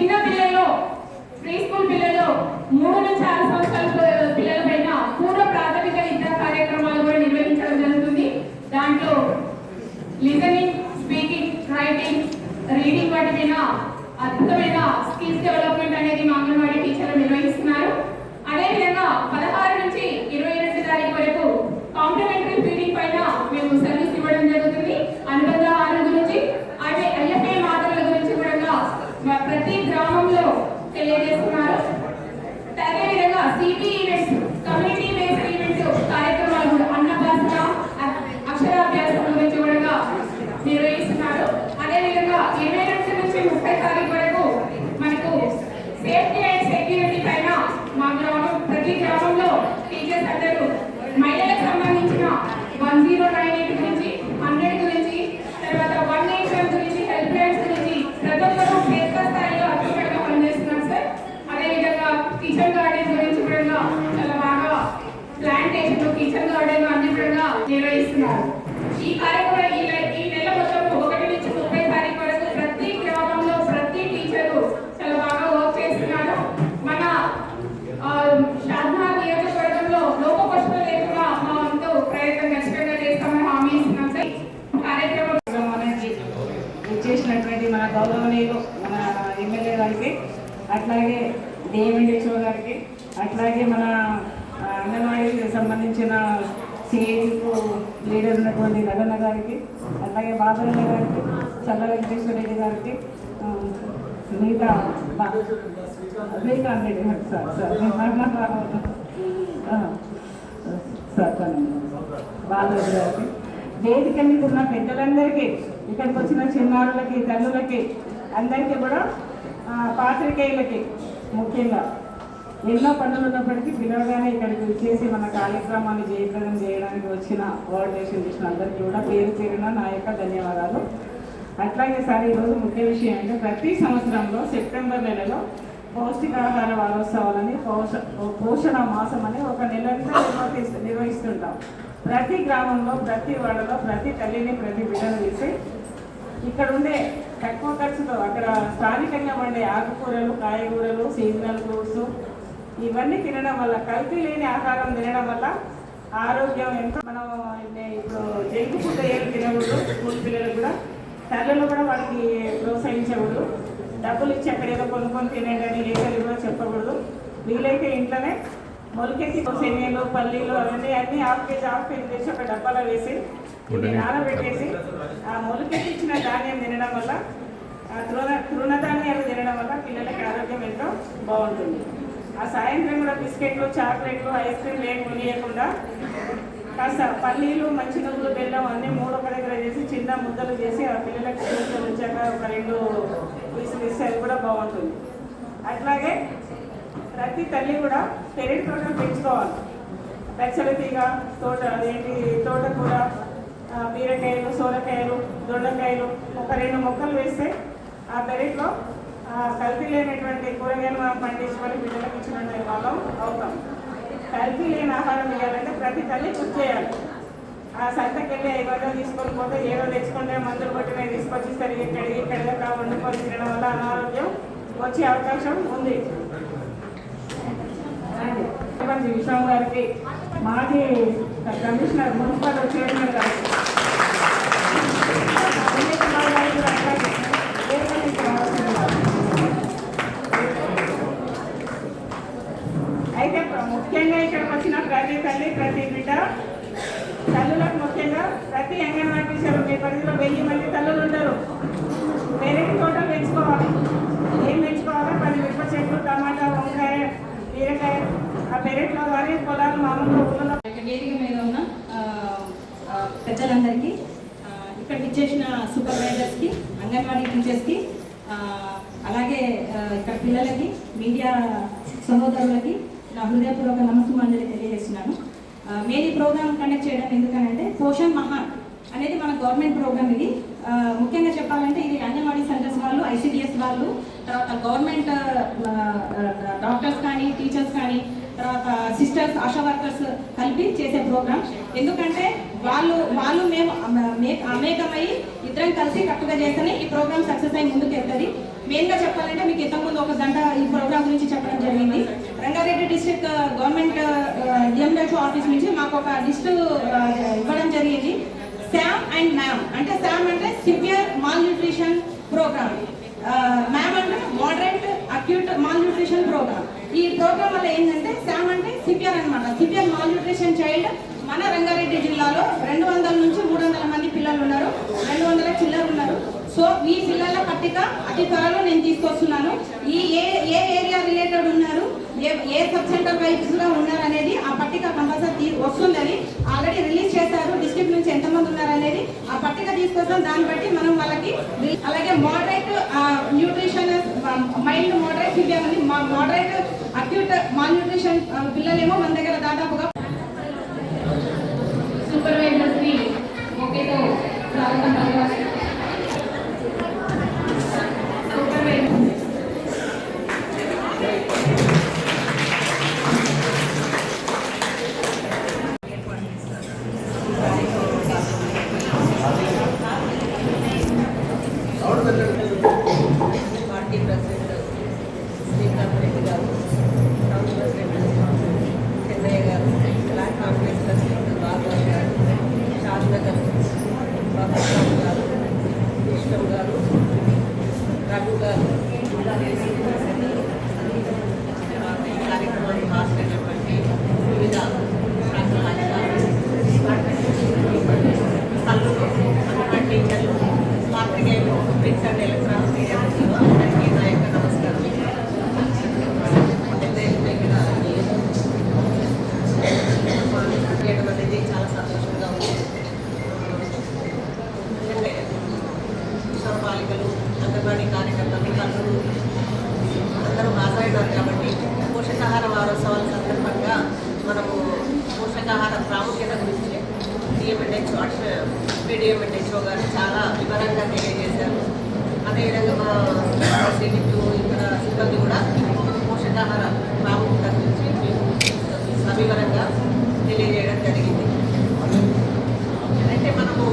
చిన్న పిల్లల్లో pre school పిల్లల్లో మూడు నుంచి ఆరు సంవత్సరాల పిల్లల పైన పూర్వ ప్రాథమిక విద్యా కార్యక్రమాలు కూడా నిర్వహించడం జరుగుతుంది. దాంట్లో లిజనింగ్ స్పీకింగ్ రైటింగ్ రీడింగ్ వాటి పైన అద్భుతమైన స్కిల్స్ డెవలప్మెంట్ అనేది మా అంగన్వాడీ టీచర్లు నిర్వహిస్తారు అదేవిధంగా పదహారు నుంచి ఇరవై రెండు తారీఖు వరకు కాంప్లిమెంటరీ ఫీడింగ్ పైన మేము సర్వీస్ ఇవ్వడం జరుగుతుంది అనుబంధ ఆహారం గురించి అదే ఐఎఫ్ఏ మాటల గురించి కూడా మా ప్రతి గ్రామంలో తెలియజేస్తున్నారు. అదేవిధంగా CP events community based events కార్యక్రమాలు కూడా అన్నభాషణ అక్షరాభ్యాసం గురించి కూడా నిర్వహిస్తున్నారు. అదేవిధంగా ఇరవై రెండు నుంచి ముప్పై తారీఖు వరకు మనకు సేఫ్టీ అండ్ సెక్యూరిటీ పైన మా గ్రామం ప్రతి గ్రామంలో టీచర్స్ అందరూ మహిళలకు సంబంధించిన వన్ జీరో నైన్ ఎయిట్ గురించి హండ్రెడ్ గురించి తర్వాత వన్ ఎయిట్ వన్ గురించి హెల్ప్ లైన్స్ గురించి ప్రతి ఒక్కరూ క్షేత్ర స్థాయిలో అద్భుతంగా పనిచేస్తున్నారు సార్ అదేవిధంగా కిచెన్ గార్డెన్ గురించి కూడా చాలా బాగా ప్లాంటేషన్ కిచెన్ గార్డెన్ అన్ని కూడా నిర్వహిస్తున్నారు ఈ కార్యక్రమం ఈ నెల- ఈ నెల మొత్తం ఒకటి నుంచి ముప్పై తారీఖు వరకు ప్రతి గ్రామంలో ప్రతి టీచరు చాలా బాగా వర్క్ చేస్తున్నారు. మన ఆ, నియోజకవర్గంలో లోపపోషణ లేకుండా మా వంతు ప్రయత్నం ఖచ్చితంగా చేస్తామని హామీ ఇస్తున్నాం. సార్ కార్యక్రమం మనకి ఇచ్చేసినటువంటి మన గౌరవనీయులు మన ఎమ్మెల్యే గారికి అట్లాగే డిఎంఎన్హెచ్ఓ గారికి అట్లాగే మన అంగన్వాడీకి సంబంధించిన సిఐకు లీడర్ ఉన్నటువంటి నగన్న గారికి అలాగే బాబరన్న గారికి చల్ల వెంకటేశ్వర రెడ్డి గారికి మిగతా బా- శ్రీకాంత్ రెడ్డి గారు సార్ సార్ నేను మాట్లాడతాను ఆ, సార్ బాలరెడ్డి గారికి. వేదిక మీద ఉన్న పెద్దలందరికీ ఇక్కడికి వచ్చిన చిన్నారులకి తల్లులకి అందరికీ కూడా పాత్రికేయులకి ముఖ్యంగా ఎన్నో పనులు ఉన్నప్పటికీ పిలవగానే ఇక్కడికి వచ్చేసి మన కార్యక్రమాన్ని జయప్రదం చేయడానికి వచ్చిన కోఆర్డినేషన్ చేసిన అందరికీ కూడా పేరు పేరున నా యొక్క ధన్యవాదాలు. అట్లాగే సార్ ఈరోజు ముఖ్య విషయం అంటే ప్రతి సంవత్సరంలో సెప్టెంబర్ నెలలో పౌష్టికాహార వారోత్సవాలని పోష పోషణ మాసం అని ఒక నెలంతా నిర్వహిస్తు నిర్వహిస్తుంటాం. ప్రతి గ్రామంలో ప్రతి వాడలో ప్రతి తల్లిని ప్రతి బిడ్డను తీసి ఇక్కడ ఉండే తక్కువ ఖర్చుతో అక్కడ స్థానికంగా పండే ఆకుకూరలు కాయగూరలు సీజనల్ ఫ్రూట్స్ ఇవన్నీ తినడం వల్ల కల్తీ లేని ఆహారం తినడం వల్ల ఆరోగ్యం ఎంతో మనం ఇప్పుడు జంక్ ఫుడ్ ఏమి తినకూడదు స్కూల్ పిల్లలు కూడా. తల్లులు కూడా వాళ్ళకి ప్రోత్సహించకూడదు. డబ్బులు ఇచ్చి అక్కడ ఏదో కొనుక్కొని తినేది అని లేఖలు కూడా చెప్పకూడదు. వీలైతే ఇంట్లోనే మొలకెత్తి శనగలు పల్లీలు అవన్నీ అన్ని హాఫ్ కేజీ హాఫ్ కేజీ తెచ్చి ఒక డబ్బాలో వేసి నానబెట్టేసి ఆ మొలకెత్తిచ్చిన ధాన్యం తినడం వల్ల ఆ తృణ తృణధాన్యాలు తినడం వల్ల పిల్లలకి ఆరోగ్యం ఎంతో బాగుంటుంది. ఆ సాయంత్రం కూడా బిస్కెట్లు చాక్లెట్లు ఐస్ క్రీమ్ ఏం కొనియకుండా కాస్త పల్లీలు మంచి నువ్వులు బెల్లం అన్నీ మూడు ఒక దగ్గర చేసి చిన్న ముద్దలు చేసి ఆ పిల్లలకి స్కూల్కి వచ్చాక ఒక రెండు పీసులు ఇస్తే అది కూడా బాగుంటుంది. అట్లాగే ప్రతి తల్లి కూడా పెరటి తోటలు పెంచుకోవాలి. పెచ్చల తీగ తోట అదేంటి తోటకూర బీరకాయలు సోరకాయలు దొండకాయలు ఒక రెండు మొక్కలు వేస్తే ఆ పెరట్లో కల్తీ లేనటువంటి కూరగాయలు మనం పండించుకొని పిల్లలకు ఇచ్చినటువంటి వాళ్ళం అవుతాం. కల్తీ లేని ఆహారం ఇవ్వాలంటే ప్రతి తల్లి కృషి చేయాలి. ఆ సంతకి వెళ్ళి ఏదో తీసుకొని పోతే ఏదో తెచ్చుకుంటే మందులు కొట్టినవి తీసుకొచ్చి సరిగ్గా కడిగి ఇక్కడ వండుకొని తినడం వల్ల అనారోగ్యం వచ్చే అవకాశం ఉంది. సర్పంచ్ విశ్వం గారికి మాజీ కమిషనర్ మున్సిపల్ చైర్మన్ గారికి అన్నిటి భాగాలు కూడా అట్లాగే వేదిక నుంచి రావాల్సిందిగా. అయితే ప్ర- ముఖ్యంగా ఇక్కడికి వచ్చిన ప్రతి తల్లి ప్రతి బిడ్డ తల్లులకు ముఖ్యంగా ప్రతి అంగన్వాడీ టీచర్ మీ పరిధిలో వెయ్యి మంది తల్లులు ఉంటారు పెరటి తోటలు పెంచుకోవాలి ఏం పెంచుకోవాలి పది మిరప చెట్లు టమాటా వంకాయ బీరకాయ ఆ పెరట్లో కానీ పొలాలు మామూలుగా ఊళ్ళో ఇక్కడ వేదిక మీద ఉన్న ఆ, ఆ, పెద్దలందరికీ ఇక్కడ విచ్చేసిన సూపర్వైజర్స్కి అంగన్వాడీ టీచర్స్కి అలాగే ఇక్కడ పిల్లలకి మీడియా సహోదరులకి నా హృదయపూర్వక నమస్సుమాంజలి తెలియజేస్తున్నాను. మేము ఈ ప్రోగ్రామ్ కండక్ట్ చేయడం ఎందుకనంటే పోషణ్ మహా అనేది మన గవర్నమెంట్ ప్రోగ్రామ్ ఇది. ముఖ్యంగా చెప్పాలంటే ఇది అంగన్వాడీ సెంటర్స్ వాళ్ళు ఐసిడిఎస్ వాళ్ళు తర్వాత గవర్నమెంట్ డాక్టర్స్ కానీ టీచర్స్ కానీ తర్వాత సిస్టర్స్ ఆశా వర్కర్స్ కలిపి చేసే ప్రోగ్రామ్. ఎందుకంటే వాళ్ళు వాళ్ళు మేము అమేకమై ఇద్దరం కలిసి కట్టుగా చేస్తేనే ఈ ప్రోగ్రామ్ సక్సెస్ అయ్యి ముందుకు వెళ్తుంది. మెయిన్గా చెప్పాలంటే మీకు ఇంతకుముందు ఒక గంట ఈ ప్రోగ్రామ్ గురించి చెప్పడం జరిగింది. Rangareddy district government DMW office నుంచి మాకు ఒక లిస్టు ఇవ్వడం జరిగింది. శామ్ అండ్ మ్యామ్ అంటే శామ్ అంటే severe malnutrition program MAM అంటే moderate acute malnutrition program ఈ ప్రోగ్రామ్ వల్ల ఏంటంటే శామ్ అంటే సివియర్ అన్నమాట. సివియర్ మాల్ న్యూట్రిషన్ చైల్డ్ మన రంగారెడ్డి జిల్లాలో రెండు వందల నుంచి మూడు వందల మంది పిల్లలు ఉన్నారు. రెండు వందల చిల్లర ఉన్నారు. సో ఈ పిల్లల పట్టిక అతి త్వరలో నేను తీసుకొస్తున్నాను. ఈ ఏ ఏ ఏరియా రిలేటెడ్ ఉన్నారు ఏ ఏ సబ్ సెంటర్ వైజ్ ఉన్నారు అనేది ఆ పట్టిక కంపల్సరీ వస్తుందని ఆల్రెడీ రిలీజ్ చేశారు. డిస్ట్రిక్ట్ నుంచి ఎంతమంది ఉన్నారు అనేది ఆ పట్టిక తీసుకొస్తాం. దాన్ని బట్టి మనం వాళ్ళకి అలాగే moderate nutrition mild moderate severe అని మోడరేట్ అక్యూట్ మాల్ న్యూట్రిషన్ పిల్లలేమో మన దగ్గర దాదాపుగా સુપરવાઇઝર્સની ઓકે તો સ્વાગત గారు రఘు గారు కార్యక్రమాన్ని హాస్టైనటువంటి వివిధ శాఖల అధికారులు అంగన్వాడీ టీచర్లు పాత్రికేయులు ప్రింట్ అండ్ ఎలక్ట్రానిక్ మీడియా అందరికీ నా యొక్క నమస్కారం పెద్ద చేయడం అనేది చాలా సంతోషం ఉంది అంటే కిషోర బాలికలు అంగన్వాడీ కార్యకర్తలు తల్లులు అందరూ హాజరైనారు కాబట్టి పోషకాహార వారోత్సవాల సందర్భంగా మనము పోషకాహార ప్రాముఖ్యత గురించి డిఎంఎన్హెచ్ డిఎంఎన్హెచ్ఓ గారు చాలా వివరంగా తెలియజేశారు అదేవిధంగా మా ప్రెసిడెంట్ ఇతర సిబ్బంది కూడా పోషకాహార ప్రాముఖ్యత గురించి సవివరంగా తెలియజేయడం అయితే మనము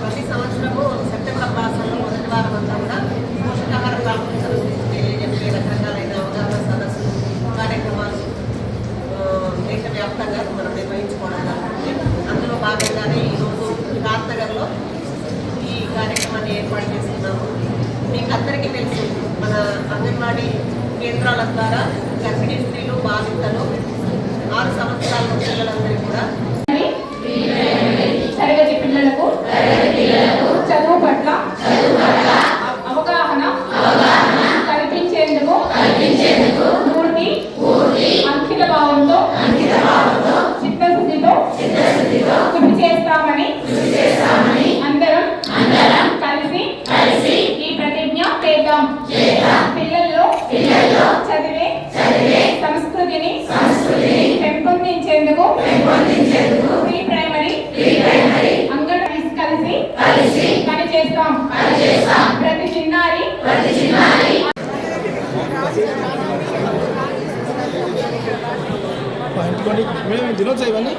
ప్రతి సంవత్సరము సెప్టెంబర్ మాసంలో మొదటి వారం అంతా కూడా పోషకాహార ప్రాముఖ్యత గురించి తెలియజెప్పే రకరకాలైన అవగాహన సదస్సులు కార్యక్రమాలు ఆ, దేశవ్యాప్తంగా మనం నిర్వహించుకోవడం జరుగుతుంది అందులో భాగంగానే ఈరోజు రాజ్నగర్లో ఈ కార్యక్రమాన్ని ఏర్పాటు చేస్తున్నాము మీకు అందరికీ తెలుసు మన అంగన్వాడీ కేంద్రాల ద్వారా గర్భిణీ స్త్రీలు బాలింతలు ఆరు సంవత్సరాల పిల్లలందరికీ కూడా తరగతి పిల్లలకు చదువు పట్ల అవ- అవగాహన కల్పించేందుకు పూర్తి అంకిత భావంతో చిత్తశుద్ధితో కృషి చేస్తామని అందరం కలిసి ఈ ప్రతిజ్ఞ చేద్దాం పిల్లల్లో చదివే సంస్కృతిని పెంపొందించేందుకు ప్రీ ప్రైమరీ? అంగన్వాడీ కలిసి? పని చేస్తాం ప్రతి చిన్నారి? ఇంటికోండి. మేము తినొచ్చా ఇవన్నీ?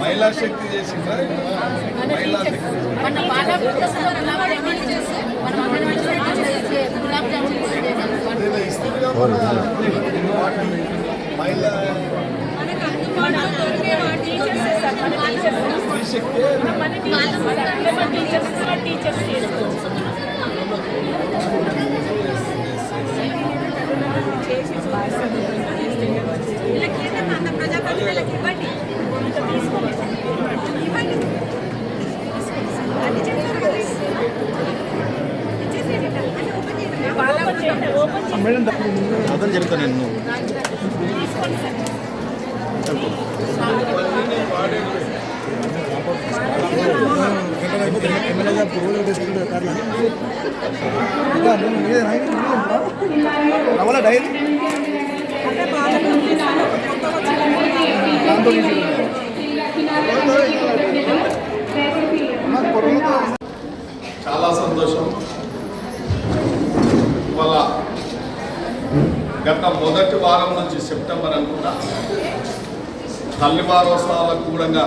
మహిళా శక్తి చేసిందా? మహిళా శక్తి. ప్రజాప్రతినిధులకు ఇవ్వండి ఇవ్వండి అన్ని చెప్తారు కదా ఇచ్చేసేయండి అన్ని ఓపెన్ చేయండి అర్థం చెప్తాను నేను. డైలీ? చాలా సంతోషం ఇవాళ మొదటి వారం నుంచి సెప్టెంబర్ అనుకుంటా. తల్లి వారోత్సవాలకు కూడా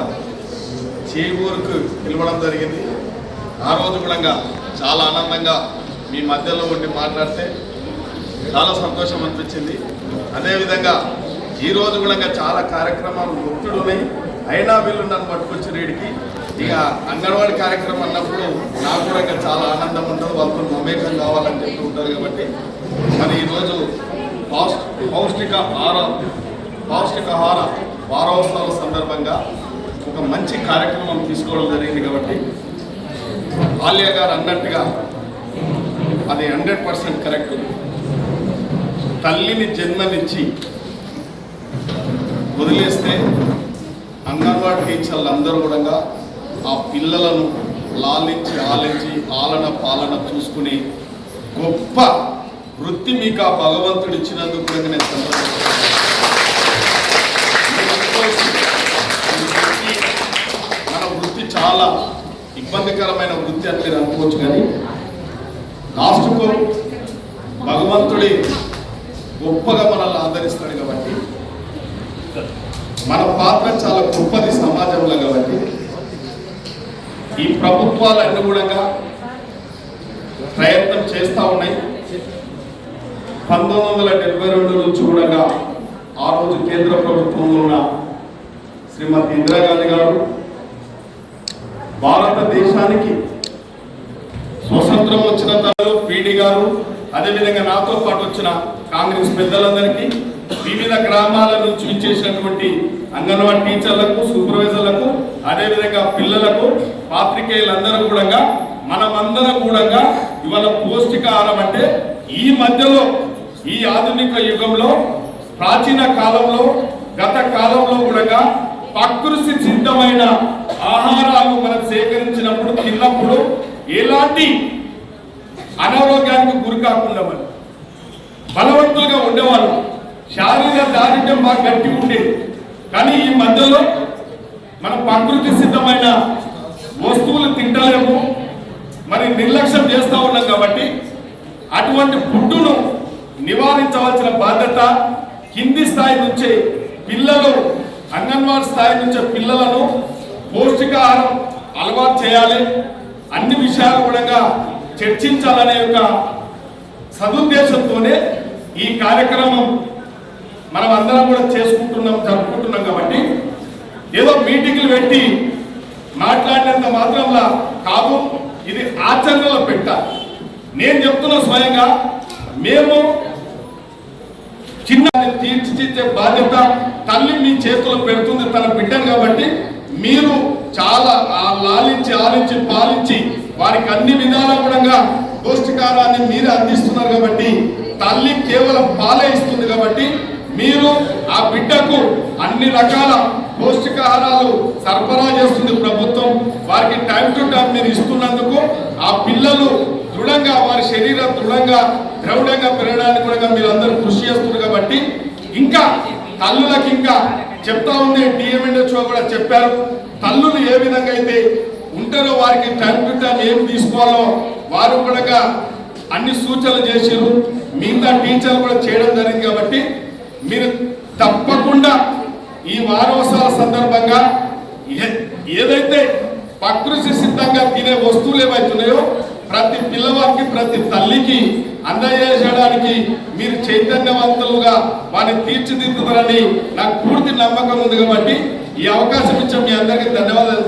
చేయూరుకు పిలవడం జరిగింది. ఆ రోజు కూడా చాలా ఆనందంగా మీ మధ్యలో ఉండి మాట్లాడితే చాలా సంతోషం అనిపించింది. అదేవిధంగా ఈరోజు కూడా చాలా కార్యక్రమాలు ఒత్తిడి ఉన్నాయి అయినా వీళ్ళు నన్ను పట్టుకొచ్చి రేడికి ఇక అంగన్వాడీ కార్యక్రమం అన్నప్పుడు నాకు కూడా ఇంకా చాలా ఆనందం ఉంటుంది. వాళ్ళతో మమేకం కావాలని చెప్తూ ఉంటారు కాబట్టి. మరి ఈరోజు పౌష్ పౌష్టిక ఆహార పౌష్టికాహార వారోత్సవాల సందర్భంగా ఒక మంచి కార్యక్రమం తీసుకోవడం జరిగింది కాబట్టి ఆలియా గారు అన్నట్టుగా అది హండ్రెడ్ పర్సెంట్ కరెక్ట్. తల్లిని జన్మనిచ్చి వదిలేస్తే అంగన్వాడీ టీచర్లు అందరూ కూడా ఆ పిల్లలను లాలించి ఆలించి ఆలన పాలన చూసుకుని గొప్ప వృత్తి మీకు ఆ భగవంతుడు ఇచ్చినందుకు కూడా నేను మన వృత్తి చాలా ఇబ్బందికరమైన వృత్తి అని మీరు అనుకోవచ్చు కానీ లాస్ట్కు భగవంతుడి గొప్పగా మనల్ని ఆదరిస్తాడు కాబట్టి మన పాత్ర చాలా గొప్పది సమాజంలో కాబట్టి ఈ ప్రభుత్వాలన్నీ కూడా ప్రయత్నం చేస్తూ ఉన్నాయి. పంతొమ్మిది వందల డెబ్బై రెండు నుంచి కూడా ఆ రోజు కేంద్ర ప్రభుత్వంలో ఉన్న శ్రీమతి ఇందిరాగాంధీ గారు భారతదేశానికి స్వతంత్రం వచ్చిన తర్వాత పీడి గారు అదేవిధంగా నాతో పాటు వచ్చిన కాంగ్రెస్ పెద్దలందరికీ వివిధ గ్రామాల నుంచి ఇచ్చేసినటువంటి అంగన్వాడీ టీచర్లకు సూపర్వైజర్లకు అదేవిధంగా పిల్లలకు పాత్రికేయులందరూ కూడా మనమందరం కూడా ఇవాళ పౌష్టికాహారం అంటే ఈ మధ్యలో ఈ ఆధునిక యుగంలో ప్రాచీన కాలంలో గత కాలంలో కూడా ప్రకృతి సిద్ధమైన ఆహారాలు మనం సేకరించినప్పుడు తిన్నప్పుడు ఎలాంటి అనారోగ్యానికి గురి కాకుండా మనం బలవంతులుగా ఉండేవాళ్ళు. శారీరక దారిద్ర్యం బాగా గట్టి ఉండేది. కానీ ఈ మధ్యలో మన ప్రకృతి సిద్ధమైన వస్తువులు తింటలేము. మరి నిర్లక్ష్యం చేస్తూ ఉన్నాం కాబట్టి అటువంటి ఫుడ్డును నివారించవలసిన బాధ్యత కింది స్థాయి నుంచే పిల్లలు అంగన్వాడీ స్థాయి నుంచే పిల్లలను పౌష్టికాహారం అలవాటు చేయాలి. అన్ని విషయాలు కూడా చర్చించాలనే యొక్క సదుద్దేశంతోనే ఈ కార్యక్రమం మనం అందరం కూడా చేసుకుంటున్నాం జరుపుకుంటున్నాం కాబట్టి ఏదో మీటింగ్లు పెట్టి మాట్లాడినంత మాత్రంలా కాదు ఇది ఆచరణలో పెట్టాలి. నేను చెప్తున్న స్వయంగా మేము చిన్న తీర్చిదిద్దే బాధ్యత తల్లి మీ చేతిలో పెడుతుంది తన బిడ్డను కాబట్టి మీరు చాలా ఆ లాలించి ఆలించి పాలించి వారికి అన్ని విధాల కూడా పౌష్టికారాన్ని మీరే అందిస్తున్నారు కాబట్టి తల్లి కేవలం పాలే ఇస్తుంది కాబట్టి మీరు ఆ బిడ్డకు అన్ని రకాల పౌష్టికాహారాలు సరఫరా చేస్తుంది ప్రభుత్వం. వారికి టైం టు టైం మీరు ఇస్తున్నందుకు ఆ పిల్లలు దృఢంగా వారి శరీరం దృఢంగా ద్రౌఢంగా పెరగడానికి కూడా మీరు అందరూ కృషి చేస్తున్నారు కాబట్టి ఇంకా తల్లులకు ఇంకా చెప్తా ఉంది డిఎంఎన్హెచ్ఓ కూడా చెప్పారు. తల్లులు ఏ విధంగా అయితే ఉంటారో వారికి టైం టు టైం ఏం తీసుకోవాలో వారు కూడా అన్ని సూచనలు చేసారు మిగతా టీచర్లు కూడా చేయడం జరిగింది కాబట్టి మీరు తప్పకుండా ఈ వారోత్సవాల సందర్భంగా ఏ- ఏదైతే ప్రకృతి సిద్ధంగా తినే వస్తువులు ఏవైతున్నాయో ప్రతి పిల్లవాడికి ప్రతి తల్లికి అందజేయడానికి మీరు చైతన్యవంతులుగా వారిని తీర్చిదిద్దుతారని నాకు పూర్తి నమ్మకం ఉంది కాబట్టి ఈ అవకాశం ఇచ్చే మీ అందరికీ ధన్యవాదాలు